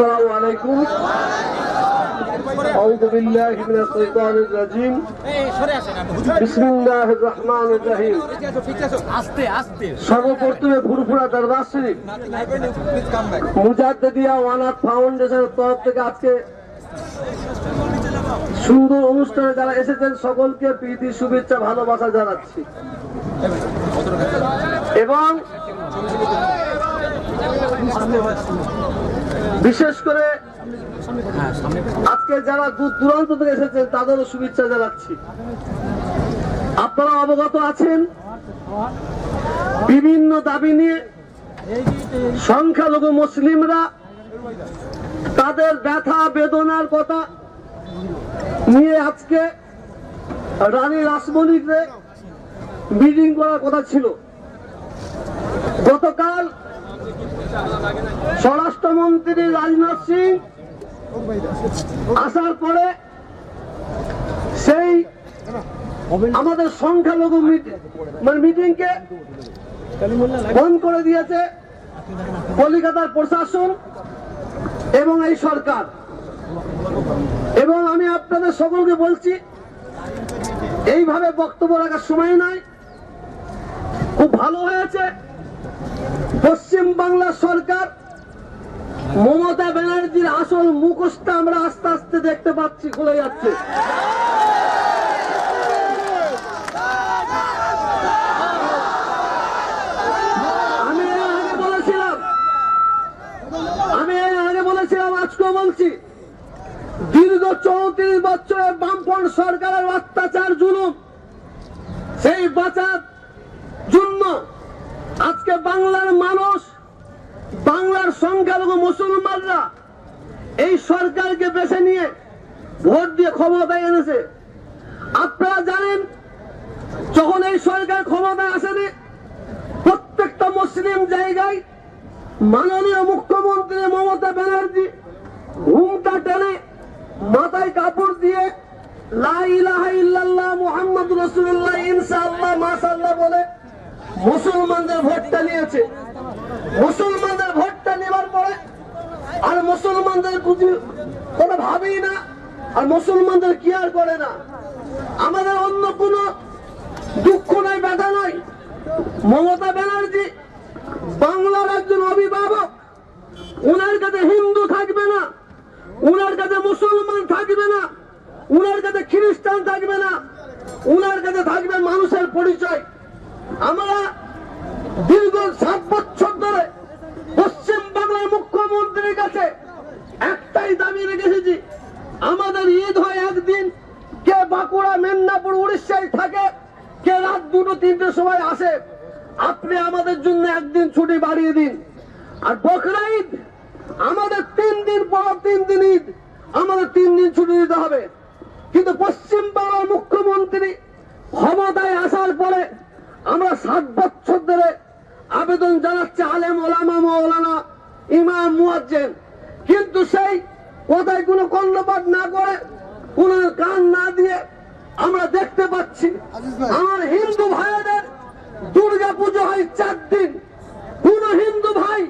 السلام عليكم أعوذ بالله من الشيطان الرجيم بسم الله الرحمن الرحيم আস্তে আস্তে সর্বপ্রথমে ফুরফুরা দরবার শরীফ মুজাদ্দিয়া ওয়ানাথ ফাউন্ডেশনের তরফ থেকে আজকে সুন্দর অনুষ্ঠানে যারা এসেছেন সকলকে প্রীতি শুভেচ্ছা ভালোবাসা জানাচ্ছি এবং বিশেষ করে আজকে যারা দূর দূরান্ত থেকে এসেছেন, তাদেরও শুভেচ্ছা জানাচ্ছি। আপনারা অবগত আছেন, বিভিন্ন দাবি নিয়ে সংখ্যালঘু মুসলিমরা তাদের ব্যথা, বেদনার কথা নিয়ে আজকে রানী রাসমণিতে মিটিং করার কথা ছিল। গতকাল স্বরাষ্ট্রমন্ত্রী রাজনাথ সিং আসার পরে সেই আমাদের সংখ্যালঘু মিটিং মানে মিটিংকে বন্ধ করে দিয়েছে কলিকাতার প্রশাসন এবং এই সরকার। এবং আমি আপনাদের সকলকে বলছি, এইভাবে বক্তব্য রাখার সময় নাই। খুব ভালো হয়েছে। পশ্চিম বাংলার সরকার, মমতা ব্যানার্জির আসল মুখোশটা আমরা আস্তে আস্তে দেখতে পাচ্ছি, খুলে যাচ্ছে। আমি আগে বলেছিলাম, আমি আগে বলেছিলাম, আজকেও বলছি, দীর্ঘ চৌত্রিশ বছরের বামফ্রন্ট সরকারের অত্যাচার জুলুম, সেই জন্য আজকে বাংলার মানুষ, বাংলার সংখ্যালঘু মুসলমানরা এই সরকারকে বেছে নিয়ে ভোট দিয়ে ক্ষমতায় এনেছে। আপনারা জানেন, যখন এই সরকার ক্ষমতায় আসেনি, প্রত্যেকটা মুসলিম জায়গায় মাননীয় মুখ্যমন্ত্রী মমতা ব্যানার্জি ঘুমটা টেনে মাথায় কাপড় দিয়ে লা ইলাহা ইল্লাল্লাহ মুহাম্মদ রাসূলুল্লাহ ইনশাআল্লাহ, মাশাআল্লাহ বলে মুসলমানদের ভোটটা নিয়েছে। মুসলমানদের ভোটটা নেবার পরে আর মুসলমানদের কোনো ভাবেই না, আর মুসলমানদের কেয়ার করে না। আমাদের অন্য কোনো দুঃখ নাই ব্যথা নয়। মমতা ব্যানার্জি বাংলার একজন অভিভাবক। উনার কাছে হিন্দু থাকবে না, উনার কাছে মুসলমান থাকবে না, উনার কাছে খ্রিস্টান থাকবে না, উনার কাছে থাকবে মানুষের পরিচয়। আমরা দীর্ঘ সাত বছর ধরে পশ্চিম বাংলার মুখ্যমন্ত্রীর কাছে একটাই দাবি রেখেছি, আমাদের ঈদ হয় একদিন, কে বাঁকুড়া, মেদিনীপুর, উড়িষ্যায় থাকে, কে রাত দুটো তিনটের সময় আসে, আপনি আমাদের জন্য একদিন ছুটি বাড়িয়ে দিন। আর বকরা ঈদ, আমাদের তিন দিন পর তিন দিন ঈদ, আমাদের তিন দিন ছুটি দিতে হবে। কিন্তু পশ্চিম বাংলার মুখ্যমন্ত্রী ক্ষমতায় আসার পরে আমরা সাত বছর ধরে আবেদন জানাচ্ছে আলেম ওলামা মৌলানা ইমাম মুয়াজ্জেন। কিন্তু সেই কথায় কোনো কর্ণপাত না করে কোনো কান না দিয়ে আমরা দেখতে পাচ্ছি আমার হিন্দু ভাইদের দুর্গা পুজো হয় চার দিন। কোন হিন্দু ভাই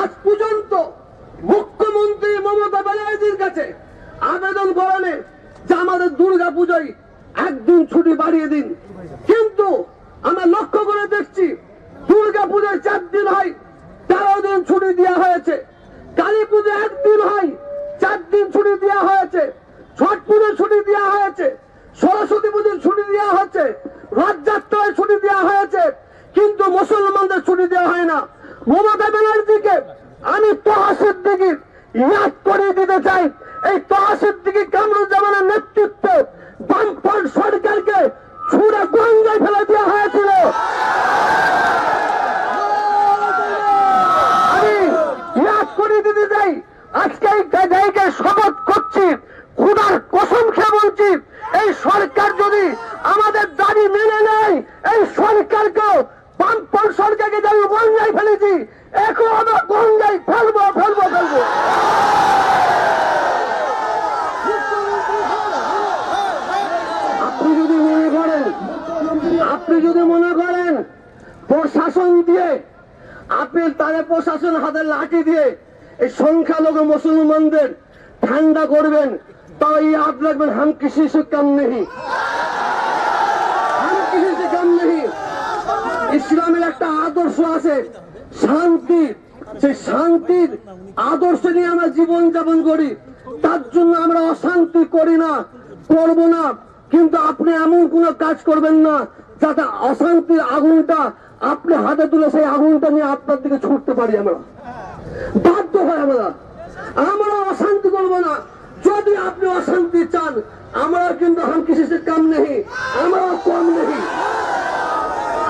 আজ পর্যন্ত মুখ্যমন্ত্রী মমতা ব্যানার্জির কাছে আবেদন করেন যে আমাদের দুর্গা পুজোয় একদিন ছুটি বাড়িয়ে দিন। কিন্তু আমরা লক্ষ্য করে দেখছি দুর্গা পুজোয় চার দিন হয়, তেরো দিন ছুটি দেওয়া হয়েছে। কালী পুজো একদিন হয়, চার দিন ছুটি দেওয়া হয়েছে। ছট পুজো ছুটি দেওয়া হয়েছে। সরস্বতী পুজোর ছুটি দেওয়া হচ্ছে রথযাত্রায় ছুটি দেওয়া হয়েছে। কিন্তু মুসলমানদের ছুটি দেওয়া হয় না। মমতা ব্যানার্জিকে আমি তহাসের দিকে ইয়াদ করিয়ে দিতে চাই। এই তহাসের দিকে কামরুজ্জামানের নেতৃত্বে বামফ্রন্ট সরকারকে ছুড়ে গঙ্গায় ফেলে দেওয়া হয়েছিল আমি ইয়াদ করিয়ে দিতে চাই আজকে এই জায়গায় শপথ করছি খুদার কসম খেয়ে বলছি এই সরকার যদি আমাদের দাবি মেনে নেয় এই সরকারকে বামপন সরকারকে যে আমি গঙ্গায় ফেলেছি এখন আমরা গঙ্গায় ফেলব ফেলব ফেলব আপনি যদি মনে করেন আপনি যদি মনে করেন প্রশাসন দিয়ে আপনি তাদের প্রশাসন হাতে লাঠি দিয়ে এই সংখ্যালঘু মুসলমানদের ঠান্ডা করবেন, তাই याद রাখবেন হাম কিসি সে কম নেই হাম কিসি সে কম নেই ইসলামের একটা আদর্শ আছে, শান্তি। সেই শান্তির আদর্শ নিয়ে আমরা জীবন যাপন করি, তার জন্য আমরা অশান্তি করি না, করব না। কিন্তু আপনি এমন কোন কাজ করবেন না, যাতে অশান্তির আগুনটা আপনি হাতে তুলে সেই আগুনটা নিয়ে আপনার দিকে ছুটতে পারি আমরা। বাধ্য হয় আমরা। আমরা অশান্তি করব না। যদি আপনি অশান্তি চান, আমরা কিন্তু হাম কিসি কাম নেই আমরা কম নেই।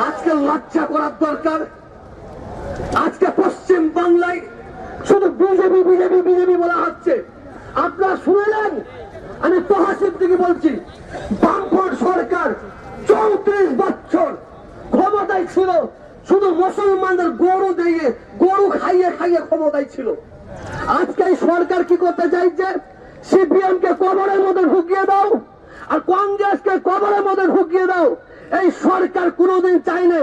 আজকে লজ্জা করার দরকার। আজকে পশ্চিম বাংলায় শুধু বিজেপি বিজেপি বিজেপি বলা হচ্ছে। আপনারা শুনলেন? আমি তহাসিব থেকে বলছি, বামফ্রন্ট সরকার চৌত্রিশ বছর ক্ষমতায় ছিল, শুধু মুসলমানদের গরু দিয়ে গরু খাইয়ে খাইয়ে ক্ষমতায় ছিল। আজকে সরকার কি করতে চাইছে? সিপিএম কে কবরের মধ্যে ঢুকিয়ে দাও আর কংগ্রেসকে কবরের মধ্যে ঢুকিয়ে দাও। এই সরকার কোনোদিন চাইলে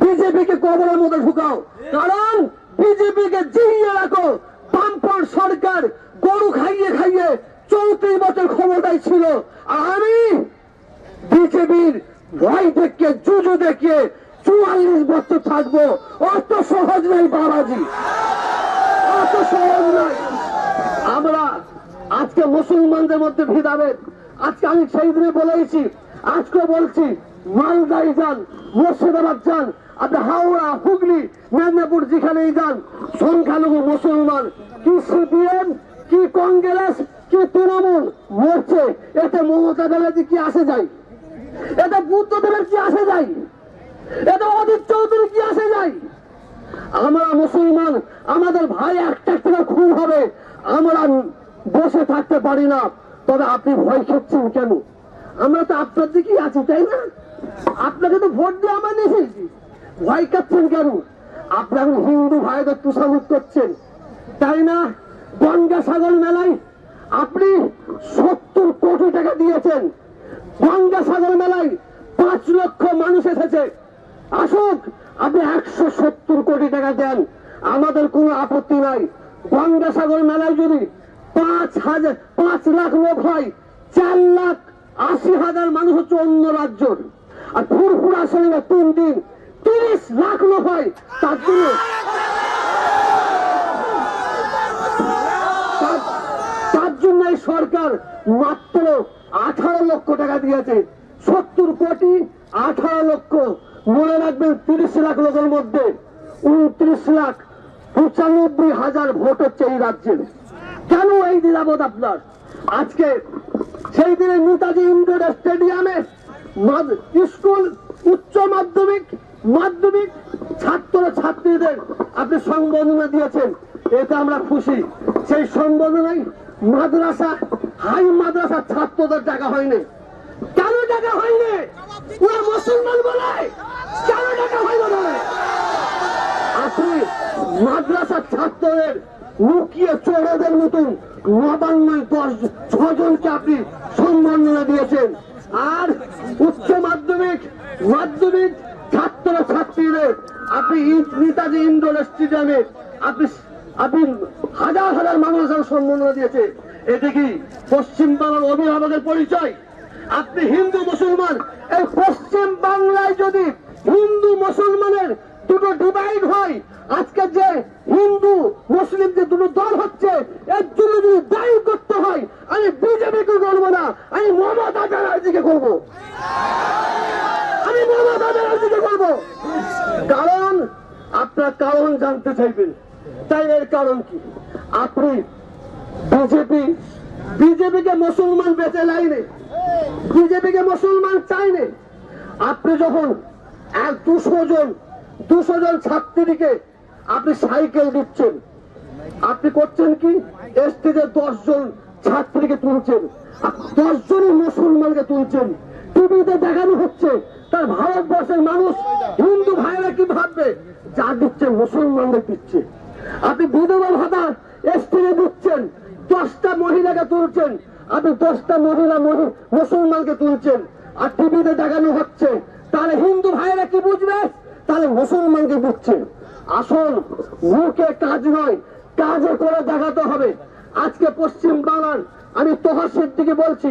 বিজেপি কে কবরের মধ্যে ঢুকাও। কারণ বিজেপি কে জিইয়ে রাখো। বামপন সরকার গরু খাইয়ে খাইয়ে চৌত্রিশ বছর ক্ষমতায় ছিল। আর আমি বিজেপির ভয় দেখিয়ে, জুজু দেখিয়ে চুয়াল্লিশ বছর থাকব। অত সহজ নয় বাবাজি। অত সহজ নয়। আমরা আজকে মুসলমানদের মধ্যে ভেদাভেদ আজকে আমি সেই দিনে বলেছি আজকে বলছি, মালদায় যান, মুর্শিদাবাদ যান, আপনি হাওড়া, হুগলি, মেদিনীপুর যেখানেই যান, সংখ্যালঘু মুসলমান, কি সিপিএম, কি কংগ্রেস, কি তৃণমূল মরছে, এতে মমতা ব্যানার্জি কি আসে যায়? এতে বুদ্ধদেবের কি আসে যায়? এতে অজিত চৌধুরী কি আসে যায়? আমরা মুসলমান, আমাদের ভাই একটা একটা খুন হবে, আমরা বসে থাকতে পারি না। তবে আপনি ভয় খাচ্ছেন কেন? আমরা তো আপনার দিকেই আছি, তাই না? আপনাকে তো ভোট দিয়ে আমার নিয়েছি ভয় খাচ্ছেন কেন? আপনি এখন হিন্দু ভাইদের তুষামুখ করছেন। তাই না? গঙ্গাসাগর মেলায় আপনি সত্তর কোটি টাকা দিয়েছেন। গঙ্গাসাগর মেলায় পাঁচ লক্ষ মানুষ এসেছে। আসুক, আপনি একশো সত্তর কোটি টাকা দেন। আমাদের কোনো আপত্তি নাই। গঙ্গাসাগর মেলায় যদি পাঁচ হাজার, পাঁচ লাখ লোক হয়, চার লাখ আশি হাজার মানুষ হচ্ছে অন্য রাজ্যর। আর ফুরফুরা সঙ্গে তিন দিন তিরিশ লাখ লোক হয়, তার জন্য তার- জন্য সরকার মাত্র আঠারো লক্ষ টাকা দিয়েছে। সত্তর কোটি আঠারো লক্ষ। মনে রাখবেন তিরিশ লাখ লোকের মধ্যে উনত্রিশ লাখ পঁচানব্বই হাজার ভোট হচ্ছে এই রাজ্যের। কেন এই দ্বিধাবোধ আপনার? আজকে সেই দিনে নেতাজি ইন্ডোর স্টেডিয়ামে স্কুল, উচ্চ মাধ্যমিক মাধ্যমিক, ছাত্র, ছাত্রীদের আপনি সংবর্ধনা দিয়েছেন। এতে আমরা খুশি। সেই সংবর্ধনায় মাদ্রাসা, হাই মাদ্রাসা ছাত্রদের টাকা হয়নি। কেন টাকা হয়নি? ওরা মুসলমান বলে। কেন টাকা হয়নি আপনি মাদ্রাসার ছাত্রদের লুকিয়ে চোরেদের মতন নবান্নয় দশ ছজনকে আপনি সম্মাননা দিয়েছেন। আর উচ্চ মাধ্যমিক মাধ্যমিক ছাত্র ছাত্রীদের, আপনি নেতাজি ইন্ডোর স্টেডিয়ামে আপনি আপনি হাজার হাজার মানুষের সম্মাননা দিয়েছে। এতে কি পশ্চিম বাংলার অভিভাবকের পরিচয়? আপনি হিন্দু মুসলমান, এই পশ্চিম বাংলায় যদি হিন্দু মুসলমানের দুটো ডিভাইড হয় আজকে যে হিন্দু, মুসলিম যে দুটো দল হচ্ছে, এর জন্য যদি দায়ী করতে হয়, আমি বিজেপিকে করব না, আমি মমতা ব্যানার্জিকে করব আমি মমতা ব্যানার্জিকে করব কারণ আপনার কারণ জানতে চাইবেন। তাই এর কারণ কি? আপনি বিজেপি, বিজেপিকে মুসলমান বেঁচে লাইনে বিজেপিকে মুসলমান চাইনে আপনি যখন এক দুশো জন দুশো জন ছাত্রীকে আপনি সাইকেল দিচ্ছেন আপনি করছেন কি? স্টেজে দশ জন ছাত্রীকে তুলছেন। দশ জনই মুসলমানকে তুলছেন। টিভিতে দেখানো হচ্ছে, তার ভারতবর্ষের মানুষ হিন্দু ভাইরা কি ভাববে? যা দিচ্ছে মুসলমানদের দিচ্ছে। আপনি বিধবা ভাতা স্টেজে দিচ্ছেন, দশটা মহিলাকে তুলছেন, আপনি দশটা মহিলা মহি- মুসলমানকে তুলছেন। আর টিভিতে দেখানো হচ্ছে, তাহলে হিন্দু ভাইরা কি বুঝবে? তাহলে মুসলমানকে বুঝছে। আসল মুখে কাজ নয়, কাজে করে দেখাতে হবে। আজকে পশ্চিম বাংলার, আমি তহসিল থেকে বলছি,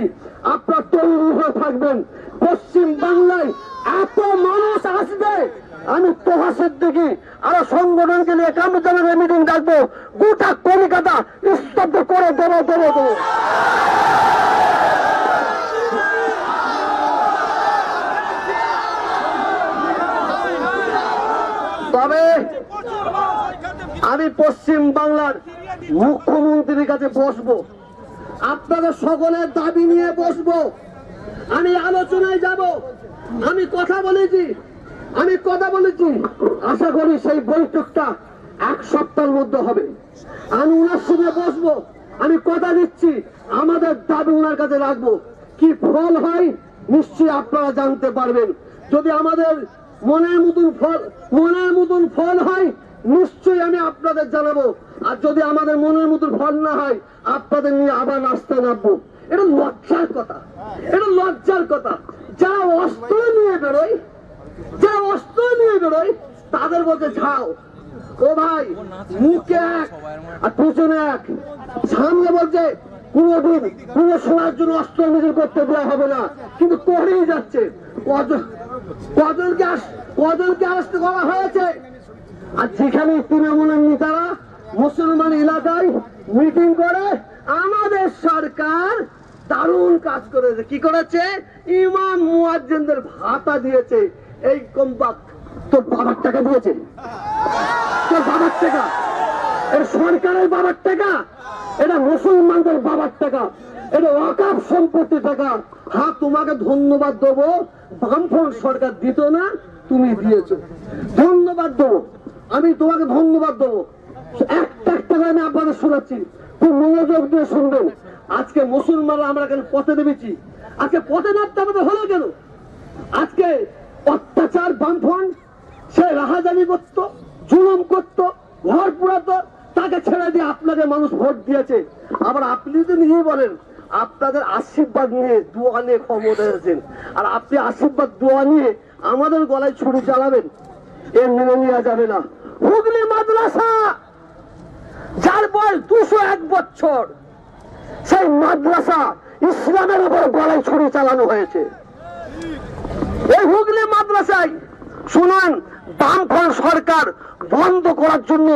আপনার তৈরি হয়ে থাকবেন। পশ্চিম বাংলায় এত মানুষ আসবে, আমি তহসিল থেকে আরও সংগঠনকে নিয়ে কামুদ্দানের মিটিং ডাকবো, গোটা কলিকাতা স্তব্ধ করে দেবো দেবো দেবো। তবে আমি পশ্চিম বাংলার মুখ্যমন্ত্রীর কাছে বসবো। আপনাদের সকলের দাবি নিয়ে বসবো। আমি আলোচনায় যাব। আমি কথা বলেছি। আমি কথা বলেছি। আশা করি সেই বৈঠকটা এক সপ্তাহের মধ্যে হবে। আমি ওনার সঙ্গে বসবো। আমি কথা দিচ্ছি। আমাদের দাবি ওনার কাছে রাখব। কি ফল হয় নিশ্চয়ই আপনারা জানতে পারবেন। যদি আমাদের মনের মতন ফল মনের মতন ফল হয় নিশ্চয়ই আমি আপনাদের জানাব। আর যদি আমাদের মনের মতন ফল না হয়, আপনাদের নিয়ে আবার রাস্তায় নামবো। এটা লজ্জার কথা। এটা লজ্জার কথা। যারা অস্ত্র নিয়ে বেরোয়, যারা অস্ত্র নিয়ে বেরোয়, তাদের বলতে ঝাও। ও ভাই, মুখে এক, আর পিছনে এক। সামনে বলছে কোনোদিন কোন সময়ের জন্য অস্ত্র নিজের করতে দেওয়া হবে না। কিন্তু করেই যাচ্ছে। কজন কজনকে আস কজনকে আসতে করা হয়েছে? আর যেখানে তৃণমূলের নেতারা মুসলমান এলাকায় মিটিং করে আমাদের সরকার দারুণ কাজ করেছে। কি করেছে? ইমাম মুয়াজ্জিনদের ভাতা দিয়েছে। এই কম্পাক তোর বাবার টাকা দিয়েছে। তোর বাবার টাকা। এটা সরকারের বাবার টাকা। এটা মুসলমানদের বাবার টাকা। এটা ওয়াকাফ সম্পত্তি টাকা। হ্যাঁ তোমাকে ধন্যবাদ দেবো। বামফ্রন্ট সরকার দিত না, তুমি দিয়েছ। ধন্যবাদ দেবো। আমি তোমাকে ধন্যবাদ দেবো। একটা একটা আমি আপনাদের শোনাচ্ছি। খুব মনোযোগ দিয়ে শুনবেন আজকে মুসলমানরা আমরা কেন পথে নেমেছি। আজকে পথে নামতে আমাদের হলো কেন? আজকে অত্যাচার, বামফ্রন্ট, সে রাহাজানি করতো, জুলুম করতো, ঘর পুরাতো, তাকে ছেড়ে দিয়ে আপনাকে মানুষ ভোট দিয়েছে। আবার আপনি যদি নিজেই বলেন, আপনাদের আশীর্বাদ নিয়ে দোয়া নিয়ে ক্ষমতা এসেছেন। আর আপনি আশীর্বাদ, দোয়া নিয়ে আমাদের গলায় ছুরি চালাবেন। এ মেনে নেওয়া যাবে না। হুগলি মাদ্রাসা, যার বয়স দুশো এক বছর, সেই মাদ্রাসা ইসলামের উপর গলায় ছুরি চালানো হয়েছে। এই হুগলি মাদ্রাসায় সরকার বন্ধ করার জন্য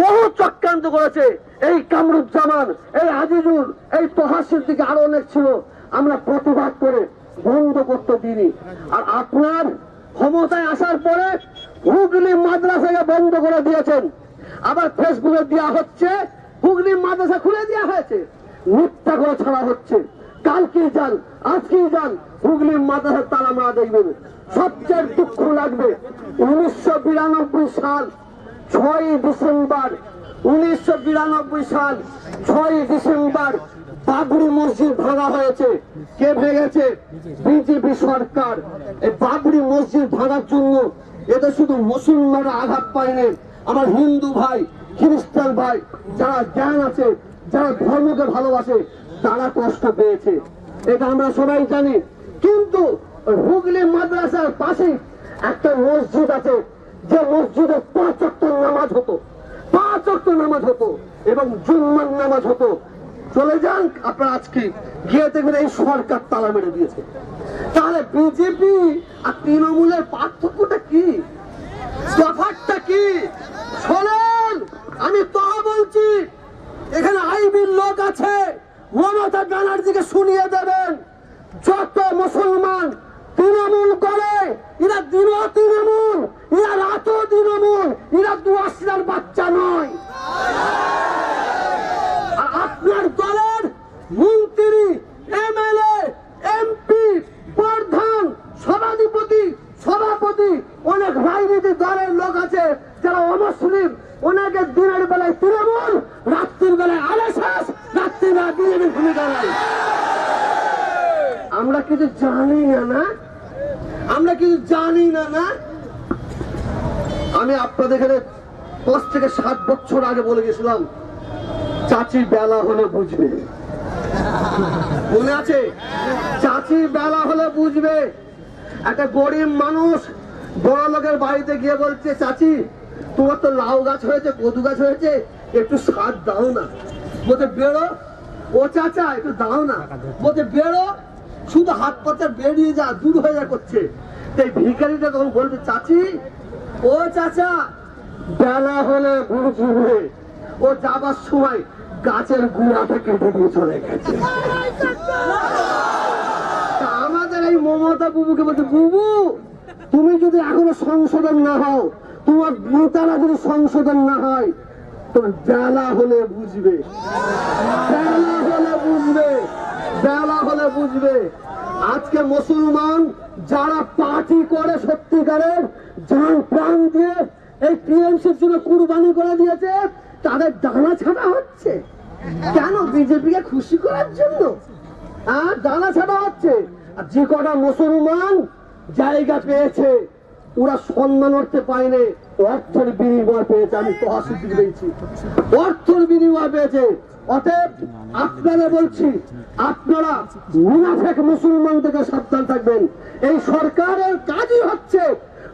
বহু চক্রান্ত করেছে। এই কামরুজ্জামান, এই আজিজুল, এই তহাসির দিকে আরও অনেক ছিল। আমরা প্রতিবাদ করে বন্ধ করতে দিনি আর আপনার ক্ষমতায় আসার পরে হুগলি মাদ্রাসাকে বন্ধ করে দিয়েছেন। আবার ফেসবুকে দেওয়া হচ্ছে, হুগলি মাদ্রাসা খুলে দেওয়া হয়েছে। মিথ্যা করে ছাড়া হচ্ছে। কালকে যান, আজকেই যান, হুগলি মাদ্রাসার তালা মারা দেখবেন। সবচেয়ে দুঃখ লাগবে, উনিশশো বিরানব্বই সাল ছয় ডিসেম্বর, উনিশশো বিরানব্বই সাল ছয় ডিসেম্বর, বাবরি মসজিদ ভাঙা হয়েছে। কে ভেঙেছে? বিজেপি সরকার। এই বাবরি মসজিদ ভাঙার জন্য এতে শুধু মুসলমানরা আঘাত পায়নি আমার হিন্দু ভাই, খ্রিস্টান ভাই, যারা জ্ঞান আছে, যারা ধর্মকে ভালোবাসে, তারা কষ্ট পেয়েছে। এটা আমরা সবাই জানি। কিন্তু হুগলি মাদ্রাসার পাশে একটা মসজিদ আছে, যে মসজিদে পাঁচ অক্ট নামাজ হতো। পাঁচ অক্ট নামাজ হতো এবং জুম্মার নামাজ হতো। চলে যান, আপনার আজকে গিয়ে দেখবেন এই সরকার তালা মেরে দিয়েছে। তাহলে বিজেপি আর তৃণমূলের পার্থক্যটা কি তফাৎটা কি শোনেন আমি তো বলছি এখানে আইবির লোক আছে মমতা ব্যানার্জিকে শুনিয়ে দেবেন যত মুসলমান তৃণমূল করে এরা দিন তৃণমূল এরা রাত তৃণমূল এরা দুয়াশিরার বাচ্চা নয় আর আপনার দলের মন্ত্রী এমএলএ এমপি প্রধান সভাধিপতি সভাপতি অনেক রাজনীতি দলের লোক আছে যারা অমুসলিম ওনাকে দিনের বেলায় তৃণমূল রাত্রির বেলায় আলসাস রাত্রির বেলা বিজেপির ভূমিকা নেয় আমরা কিছু জানি না না। আমরা কিছু জানি না না। আমি আপনাদের এখানে পাঁচ থেকে সাত বছর আগে বলে গেছিলাম চাচি বেলা হলে বুঝবে। মনে আছে? চাচি বেলা হলে বুঝবে। একটা গরিব মানুষ বড় লোকের বাড়িতে গিয়ে বলছে, চাচি, তোমার তো লাউ গাছ হয়েছে, কদু গাছ হয়েছে, একটু সাথ দাও না। বলতে বেরো। ও চাচা, একটু দাও না। বলতে বেরো। শুধু হাত পাতা বেরিয়ে যা, দূর হয়ে যা করছে। এই ভিখারিটা তখন বলতে চাচি, ও চাচা, বেলা হলে বুঝবে, ও যাবার সময় গাছের গুড়াটা কেটে দিয়ে চলে গেছে। আমাদের এই মমতা বুবুকে বলছে, বুবু, তুমি যদি এখনও সংশোধন না হও, তোমার নেতারা যদি সংশোধন না হয় তোমার বেলা হলে বুঝবে। বেলা হলে বুঝবে। বেলা হলে বুঝবে। আজকে মুসলমান যারা পার্টি করে সত্যিকারের যান প্রাণ দিয়ে এই টিএমসির জন্য কুরবানি করে দিয়েছে, তাদের ডানা ছাড়া হচ্ছে। কেন বিজেপিকে খুশি করার জন্য? আর ডানা ছাড়া হচ্ছে। আর যে কটা মুসলমান জায়গা পেয়েছে, ওরা সম্মান করতে পায়নি অর্থের বিনিময় পেয়েছে, আমি তহসিল দিকে পেয়েছি অর্থের বিনিময় পেয়েছে। অতএব আপনারা বলছি, আপনারা মুনাফেক মুসলমান থেকে সাবধান থাকবেন। এই সরকারের কাজই হচ্ছে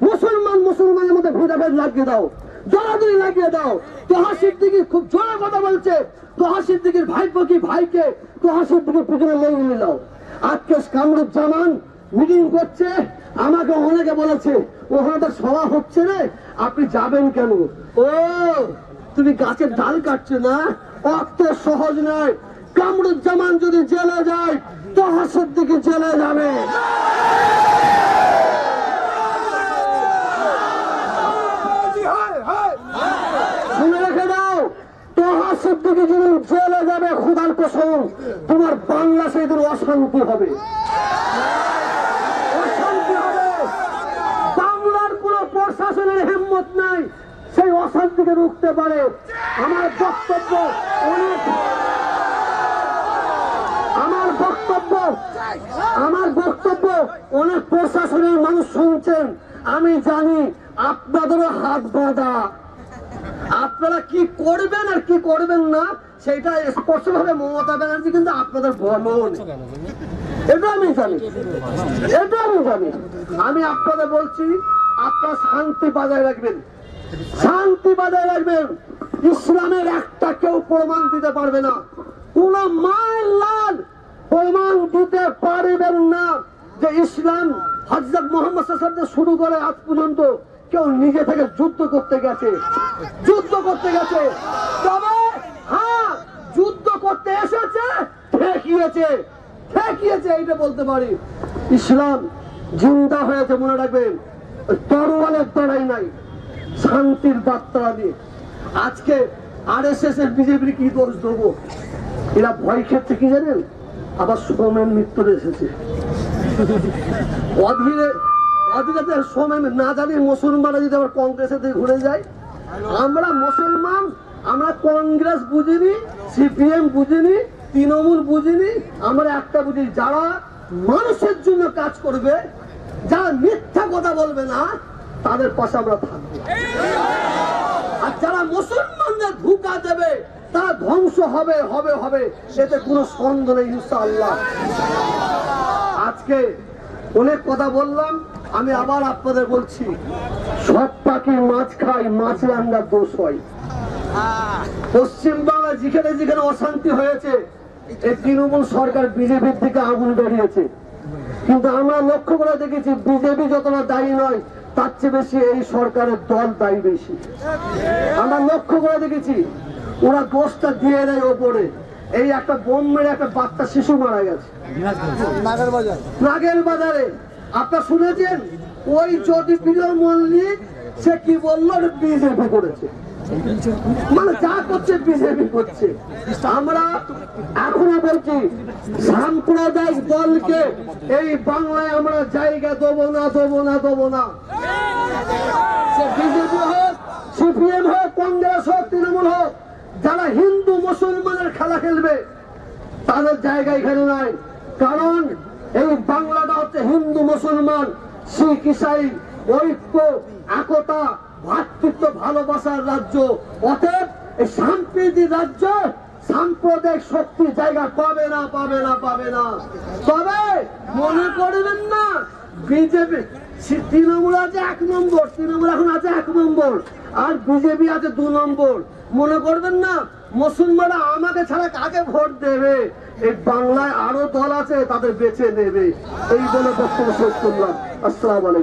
মুসলমান মুসলমানের মধ্যে ভেদাভেদ লাগিয়ে দাও। জড়াজড়ি লাগিয়ে দাও। তোহা সিদ্দিকি খুব জোরে কথা বলছে। তোহা সিদ্দিকির ভাইপো কি ভাইকে? তোহা সিদ্দিকির পিছনে লেগে নিয়ে দাও আজকে কামরুজ্জামান মিটিং করছে। আমাকে অনেকে বলেছে, ওখানে তো সভা হচ্ছে রে, আপনি যাবেন কেন? ও, তুমি গাছের ডাল কাটছো না? অত সহজ নয়। কামরুজ্জামান যদি জেলে যায় তোহা সিদ্দিকি জেলে যাবে। শুনে যেদিন জেলে যাবে, খুদার কসম, তোমার বাংলা সেদিন অশান্তি হবে অশান্তি হবে বাংলার কোন প্রশাসনের হিম্মত নাই, সেই অশান্তিকে রুখতে পারে। আমার বক্তব্য অনেক। আমার বক্তব্য আমার বক্তব্য অনেক প্রশাসনের মানুষ শুনছেন। আমি জানি আপনাদেরও হাত বাঁধা। আপনারা কি করবেন আর কি করবেন না, সেটা স্পষ্ট ভাবে মমতা ব্যানার্জি কিন্তু আপনাদের বলুন এটা আমি জানি। এটা আমি জানি। আমি আপনাদের বলছি আপনারা শান্তি বজায় রাখবেন। শান্তি বজায় রাখবেন। ইসলামের একটা কেউ প্রমাণ দিতে পারবে না। কোন মায়ের লাল প্রমাণ দিতে পারবেন না যে ইসলাম হজরত মোহাম্মদ শুরু করে আজ পর্যন্ত কেউ নিজে থেকে যুদ্ধ করতে গেছে। যুদ্ধ করতে গেছে। তবে হ্যাঁ যুদ্ধ করতে এসেছে, ঠেকিয়েছে। ঠেকিয়েছে, এইটা বলতে পারি। ইসলাম জিন্দা হয়েছে, মনে রাখবেন। তরোয়ালের লড়াই নাই, শান্তির বার্তা দিয়ে। আজকে আর এস এস এর বিজেপির কি দোষ দেবো? এরা ভয় খেচ্ছে কি জানেন? আবার সোমেন মৃত্যু এসেছে। অধীরে অধীরে সোমেন না জানি, মুসলমানরা যদি আবার কংগ্রেসের দিকে ঘুরে যায়। আমরা মুসলমান, আমরা কংগ্রেস বুঝিনি, সিপিএম বুঝিনি, তৃণমূল বুঝিনি, আমরা একটা বুঝি যারা মানুষের জন্য কাজ করবে যারা মিথ্যা কথা বলবে না, তাদের পাশে আমরা থাকব। আর যারা মুসলমানদের ধোকা দেবে, তারা ধ্বংস হবে হবে হবে। এতে কোনো সন্দেহ নেই, ইনশাআল্লাহ। আজকে অনেক কথা বললাম, আমি আবার আপনাদের বলছি, সব পাখি মাছ খায়, মাছ রান্নার দোষ হয়। পশ্চিম বাংলা যেখানে যেখানে অশান্তি হয়েছে তৃণমূল সরকার বিজেপির দিকে আগুন বেরিয়েছে। কিন্তু আমরা লক্ষ্য করে দেখেছি, বিজেপি যতটা দায়ী নয়, তার চেয়ে বেশি এই সরকারের দল দায়ী বেশি। আমরা লক্ষ্য করে দেখেছি, ওরা দোষটা দিয়ে দেয় ওপরে। এই একটা বোম মেরে একটা বাচ্চা শিশু মারা গেছে। নাগের বাজারে। আপনার শুনেছেন? ওই প্রিয় মল্লিক, সে কি বলল? বিজেপি করেছে। মানে যা করছে, বিজেপি করছে। আমরা এখনও বলছি, সাম্প্রদায়িক দলকে এই বাংলায় আমরা জায়গা দেবো না দেবো না দেবো না। বিজেপি হোক, সিপিএম হোক, কংগ্রেস হোক, তৃণমূল হোক, যারা হিন্দু, মুসলমানের খেলা খেলবে, তাদের জায়গা এখানে নাই। কারণ এই বাংলাটা হচ্ছে হিন্দু, মুসলমান, শিখ, ইসাই, ঐক্য, একতা ভ্রাতৃত্ব ভালোবাসার রাজ্য। অতএব এই রাজ্য সাম্প্রদায়িক শক্তি জায়গা পাবে না পাবে না পাবে না। তবে মনে করবেন না, বিজেপি তৃণমূল আছে এক নম্বর, তৃণমূল এখন আছে এক নম্বর, আর বিজেপি আছে দু নম্বর। মনে করবেন না, মুসলমানরা আমাকে ছাড়া কাকে ভোট দেবে? এই বাংলায় আরও দল আছে, তাদের বেছে নেবে। এই বলে বক্তব্য শেষ করলাম। আসসালাম আলাইকুম।